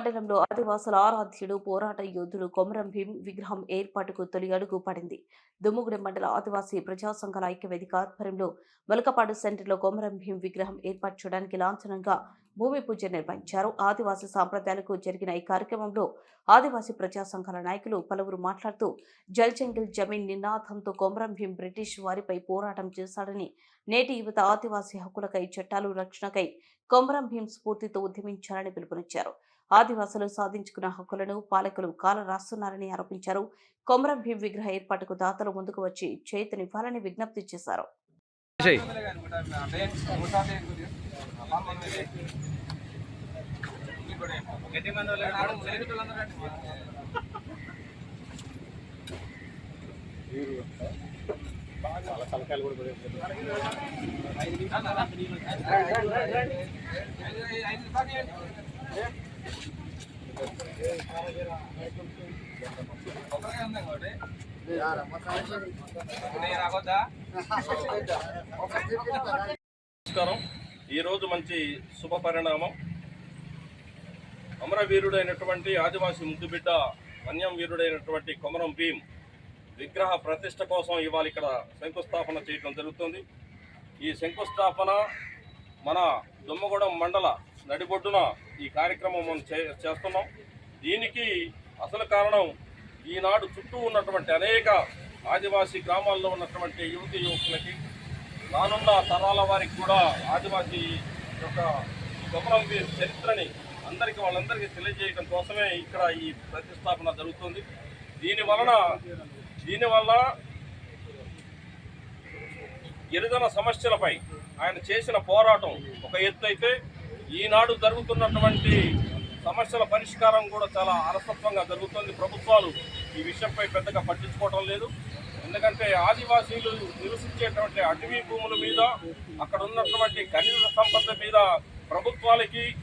మండలంలో ఆదివాసుల ఆరాధ్యుడు పోరాట యోధుడు కొమరం భీం విగ్రహం ఏర్పాటుకు తొలి అడుగు పడింది. దుమ్ముగూడెం మండల ఆదివాసీ ప్రజా సంఘాల ఐక్యవేదిక ఆధ్వర్యంలో మొలకపాడు సెంటర్లో కొమరం భీం విగ్రహం ఏర్పాటు చేయడానికి లాంఛనంగా భూమి పూజ నిర్వహించారు. ఆదివాసీ సాంప్రదాయాలకు జరిగిన ఈ కార్యక్రమంలో ఆదివాసీ ప్రజా సంఘాల నాయకులు పలువురు మాట్లాడుతూ జల్జంగిల్ జమీన్ నినాదంతో కొమరం భీం బ్రిటిష్ వారిపై పోరాటం చేశాడని నేటి యువత ఆదివాసీ హక్కులకై చట్టాలు రక్షణకై కొమరం భీం స్ఫూర్తితో ఉద్యమించాలని పిలుపునిచ్చారు. ఆదివాసులు సాధించుకున్న హక్కులను పాలకులు కాల రాస్తున్నారని ఆరోపించారు. కొమరం భీం విగ్రహ ఏర్పాటుకు దాతలు ముందుకు వచ్చి చేతనివ్వాలని విజ్ఞప్తి చేశారు. చేయి నమస్కారం. ఈరోజు మంచి శుభ పరిణామం. అమరవీరుడైనటువంటి ఆదివాసీ ముద్దుబిడ్డ వన్యం వీరుడైనటువంటి కొమరం భీం విగ్రహ ప్రతిష్ట కోసం ఇవాళ ఇక్కడ శంకుస్థాపన చేయడం జరుగుతుంది. ఈ శంకుస్థాపన మన దుమ్మగూడెం మండల నడిబొడ్డున ఈ కార్యక్రమం మనం చే చేస్తున్నాం. దీనికి అసలు కారణం ఈనాడు చుట్టూ ఉన్నటువంటి అనేక ఆదివాసీ గ్రామాల్లో ఉన్నటువంటి యువతి యువకులకి రానున్న తరాల వారికి కూడా ఆదివాసీ యొక్క కొమరం చరిత్రని అందరికీ వాళ్ళందరికీ తెలియజేయడం కోసమే ఇక్కడ ఈ ప్రతిష్టాపన జరుగుతుంది. దీని వలన దీనివల్ల గిరిజన సమస్యలపై ఆయన చేసిన పోరాటం ఒక ఎత్తు అయితే ఈనాడు జరుగుతున్నటువంటి సమస్యల పరిష్కారం కూడా చాలా అలసత్వంగా జరుగుతుంది. ప్రభుత్వాలు ఈ విషయంపై పెద్దగా పట్టించుకోవటం లేదు. ఎందుకంటే ఆదివాసీలు నివసించేటువంటి అటవీ భూముల మీద అక్కడ ఉన్నటువంటి ఖనిజ సంపద మీద ప్రభుత్వాలకి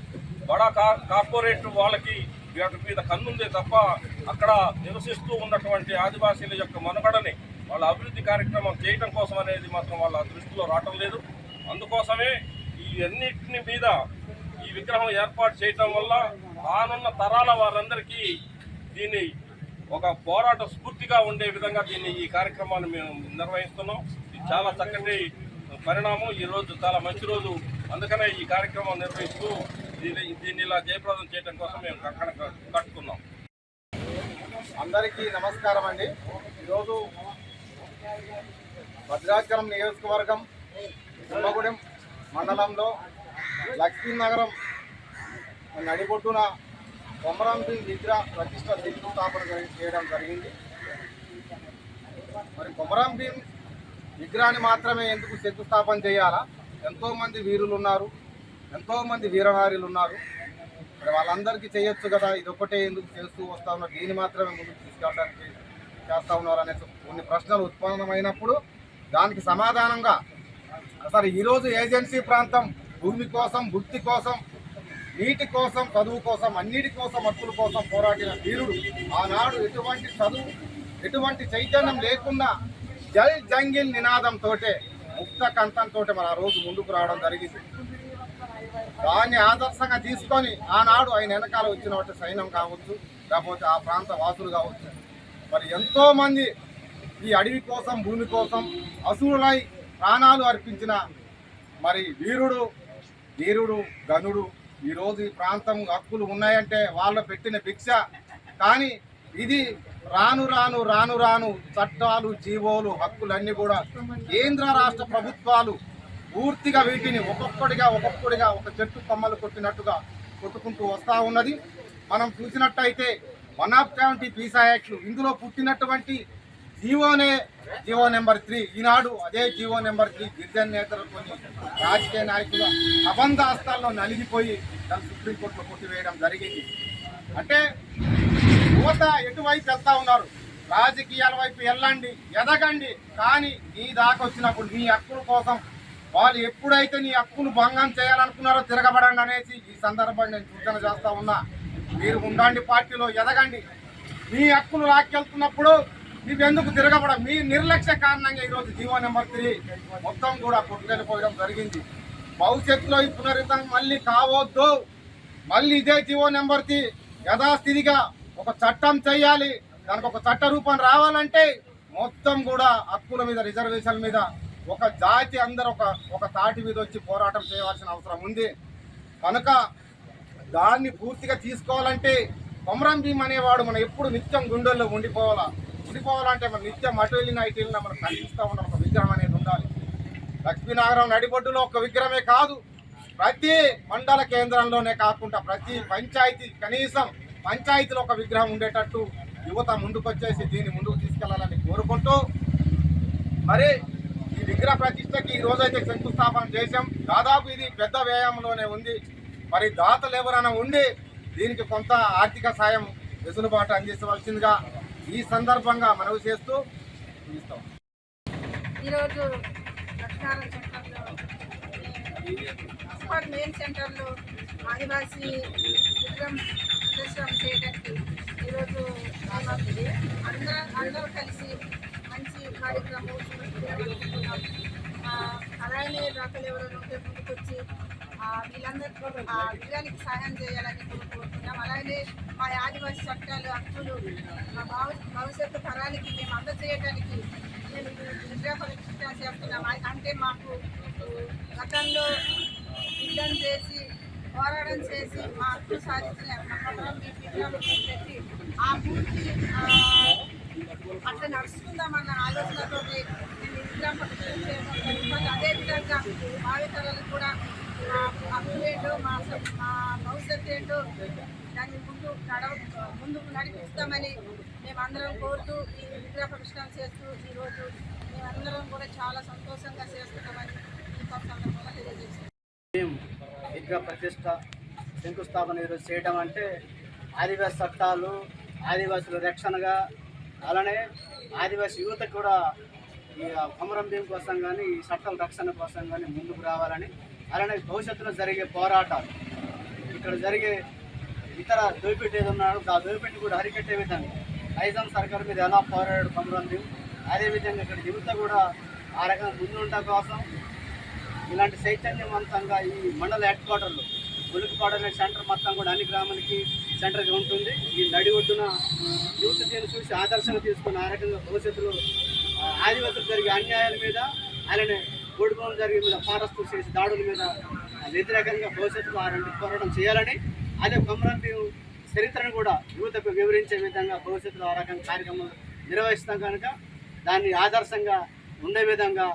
బడా కా- కార్పొరేట్ వాళ్ళకి వీటి మీద కన్నుందే తప్ప అక్కడ నివసిస్తూ ఉన్నటువంటి ఆదివాసీల యొక్క మనుగడని వాళ్ళ అభివృద్ధి కార్యక్రమం చేయడం కోసం అనేది మాత్రం వాళ్ళ దృష్టిలో రావటం లేదు. అందుకోసమే ఈ అన్నిటిని మీద ఈ విగ్రహం ఏర్పాటు చేయటం వల్ల రానున్న తరాల వారందరికీ దీన్ని ఒక పోరాట స్ఫూర్తిగా ఉండే విధంగా దీన్ని ఈ కార్యక్రమాన్ని మేము నిర్వహిస్తున్నాం. ఇది చాలా చక్కటి పరిణామం. ఈ రోజు చాలా మంచి రోజు. అందుకనే ఈ కార్యక్రమం నిర్వహిస్తూ దీన్ని దీన్ని ఇలా జయప్రదం చేయడం కోసం మేము కంకణ కట్టుకున్నాం. అందరికీ నమస్కారం అండి. ఈరోజు భద్రాచలం నియోజకవర్గం సింహగూడెం మండలంలో లక్ష్మీనగరం నడిబొడ్డున కొమరం భీం విగ్రహ ప్రతిష్ట శంకుస్థాపన చేయడం జరిగింది. మరి కొమరం భీం విగ్రహాన్ని మాత్రమే ఎందుకు శంకుస్థాపన చేయాలా? ఎంతోమంది వీరులు ఉన్నారు ఎంతోమంది వీరనారీలు ఉన్నారు మరి వాళ్ళందరికీ చేయొచ్చు కదా ఇది ఒకటే ఎందుకు చేస్తూ వస్తా ఉన్నారు? దీన్ని మాత్రమే ముందుకు తీసుకెళ్ళడానికి చేస్తూ ఉన్నారు అనే కొన్ని ప్రశ్నలు ఉత్పన్నమైనప్పుడు దానికి సమాధానంగా అసలు ఈరోజు ఏజెన్సీ ప్రాంతం భూమి కోసం వృత్తి కోసం నీటి కోసం చదువు కోసం అన్నిటి కోసం హక్కుల కోసం పోరాడిన వీరుడు. ఆనాడు ఎటువంటి చదువు ఎటువంటి చైతన్యం లేకుండా జల్ జంగిల్ నినాదంతో ముక్త కంతంతో మన ఆ రోజు ముందుకు రావడం జరిగింది. దాన్ని ఆదర్శంగా తీసుకొని ఆనాడు ఆయన వెనకాల వచ్చిన సైన్యం కావచ్చు లేకపోతే ఆ ప్రాంత వాసులు కావచ్చు. మరి ఎంతో మంది ఈ అడవి కోసం భూమి కోసం అసురులై ప్రాణాలు అర్పించిన మరి వీరుడు వీరుడు గనుడు ఈరోజు ఈ ప్రాంతం హక్కులు ఉన్నాయంటే వాళ్ళు పెట్టిన భిక్ష. కానీ ఇది రాను రాను రాను రాను చట్టాలు జీవోలు హక్కులన్నీ కూడా కేంద్ర రాష్ట్ర ప్రభుత్వాలు పూర్తిగా వీటిని ఒక్కొక్కడిగా ఒక్కొక్కడిగా ఒక చెట్టు కొమ్మలు కొట్టినట్టుగా కొట్టుకుంటూ వస్తూ ఉన్నది. మనం చూసినట్టయితే వన్ ఆఫ్ సెవెంటీ పీస్ యాక్ట్లు ఇందులో పుట్టినటువంటి జీవోనే జీవో నెంబర్ త్రీ. ఈనాడు అదే జీవో నెంబర్ త్రీ గిరిజన నేతలు కొన్ని రాజకీయ నాయకులు అబంధ హస్తాల్లో నలిగిపోయి దాన్ని సుప్రీంకోర్టులో కొట్టివేయడం జరిగింది. అంటే యువత ఎటువైపు వెళ్తా ఉన్నారు? రాజకీయాల వైపు వెళ్ళండి ఎదగండి. కానీ నీ దాకా వచ్చినప్పుడు నీ హక్కుల కోసం వాళ్ళు ఎప్పుడైతే నీ హక్కును భంగం చేయాలనుకున్నారో తిరగబడండి అనేసి ఈ సందర్భాన్ని నేను సూచన చేస్తా ఉన్నా. మీరు ఉండండి పార్టీలో ఎదగండి. మీ హక్కులు లాక్కెళ్తున్నప్పుడు నువ్వెందుకు తిరగబడ? మీ నిర్లక్ష్య కారణంగా ఈరోజు జీవో నెంబర్ త్రీ మొత్తం కూడా కొట్టుకెళ్ళిపోవడం జరిగింది. భవిష్యత్తులో ఈ పునరుద్ధరణ మళ్ళీ కావద్దు. మళ్ళీ ఇదే జీవో నెంబర్ త్రీ యథాస్థితిగా ఒక చట్టం చేయాలి. దానికి ఒక చట్ట రూపం రావాలంటే మొత్తం కూడా హక్కుల మీద రిజర్వేషన్ మీద ఒక జాతి అందరూ ఒక ఒక తాటి మీద వచ్చి పోరాటం చేయవలసిన అవసరం ఉంది. కనుక దాన్ని పూర్తిగా తీసుకోవాలంటే కొమరం భీమ్ అనేవాడు మనం ఎప్పుడు నిత్యం గుండెల్లో ఉండిపోవాలా? గుడిపోవాలంటే మనం నిత్యం అటు వెళ్ళిన ఇటు వెళ్ళిన మనం కలిగిస్తూ ఉన్న ఒక విగ్రహం అనేది ఉండాలి. లక్ష్మీనాగరం నడిబొడ్డులో ఒక విగ్రహమే కాదు ప్రతి మండల కేంద్రంలోనే కాకుండా ప్రతి పంచాయతీ కనీసం పంచాయతీలో ఒక విగ్రహం ఉండేటట్టు యువత ముందుకొచ్చేసి దీన్ని ముందుకు తీసుకెళ్ళాలని కోరుకుంటూ మరి ఈ విగ్రహ ప్రతిష్టకి ఈ రోజైతే శంకుస్థాపన చేశాం. దాదాపు ఇది పెద్ద వ్యయంలోనే ఉంది. మరి దాతలు ఎవరైనా ఉండి దీనికి కొంత ఆర్థిక సాయం వెసులుబాటు అందించవలసిందిగా ఈ సందర్భంగా మనవి చేస్తూ ముగిస్తాం ఈరోజు లక్ష్మారం సెంటర్లో మున్సిపల్ మెయిన్ సెంటర్లో ఆదివాసీ విగ్రహం ప్రదర్శన చేయడానికి ఈరోజు రావాలి. అందరూ అందరూ కలిసి మంచి కార్యక్రమం చేయాలనుకుంటున్నాం. ఆ, అలాగే దాతలు ఎవరైనా ఉంటే ముందుకొచ్చి వీళ్ళందరూ ఆ సహాయం చేయాలని కోరుకుంటున్నాం. అలాగే మా ఆదివాసీ చట్టాలు హక్కులు మా భావి భవిష్యత్తు తరానికి మేము అందజేయడానికి మేము ఈ చేస్తున్నాం. అంటే మాకు గతంలో యుద్ధం చేసి పోరాటం చేసి మా హక్కు సాధించిన మా కుటుంబం పెట్టి ఆ పూర్తి అట్లా నడుచుకుందామన్న ఆలోచనతో నేను ఈ అదేవిధంగా ఏంటో మా స- మా భవిష్యత్తు ఏంటో దాన్ని ముందు నడవ ముందుకు నడిపిస్తామని మేమందరం కోరుతూ ఈ విగ్రహ ప్రతిష్టం చేస్తూ ఈరోజు మేమందరం కూడా చాలా సంతోషంగా చేస్తున్నామని మేము విగ్రహ ప్రతిష్ట శంకుస్థాపన ఈరోజు చేయడం అంటే ఆదివాసి చట్టాలు ఆదివాసుల రక్షణగా అలానే ఆదివాసి యువత కూడా ఈ కొమరం భీం కోసం కానీ ఈ చట్టాల రక్షణ కోసం కానీ ముందుకు రావాలని అలానే భవిష్యత్తులో జరిగే పోరాటాలు. ఇక్కడ జరిగే ఇతర దోపిడీ ఏది ఉన్నాడో ఆ దోపిడీ కూడా అరికట్టే విధంగా నైజాం సర్కార్ మీద ఎలా పోరాడు కొంతమంది అదేవిధంగా ఇక్కడ యువత కూడా ఆ రకంగా ముందుండటం కోసం ఇలాంటి చైతన్యవంతంగా ఈ మండల హెడ్ క్వార్టర్లో ములుగుపాడు అనే సెంటర్ మొత్తం కూడా అన్ని గ్రామాలకి సెంటర్గా ఉంటుంది. ఈ నడి ఒడ్డున యూత్ దీన్ని చూసి ఆదర్శంగా తీసుకున్న ఆ రకంగా భవిష్యత్తులో ఆదివాసులు జరిగే అన్యాయాల మీద అలానే ఓడిపోవడం జరిగే మీద ఫారెస్ట్ చేసి దాడుల మీద వ్యతిరేకంగా భవిష్యత్తులో ఆ రెండు పోరాటం చేయాలని అదే కొమరం భీం చరిత్రను కూడా యువతకు వివరించే విధంగా భవిష్యత్తులో ఆ రకంగా కార్యక్రమం నిర్వహిస్తాం కనుక దాన్ని ఆదర్శంగా ఉండే విధంగా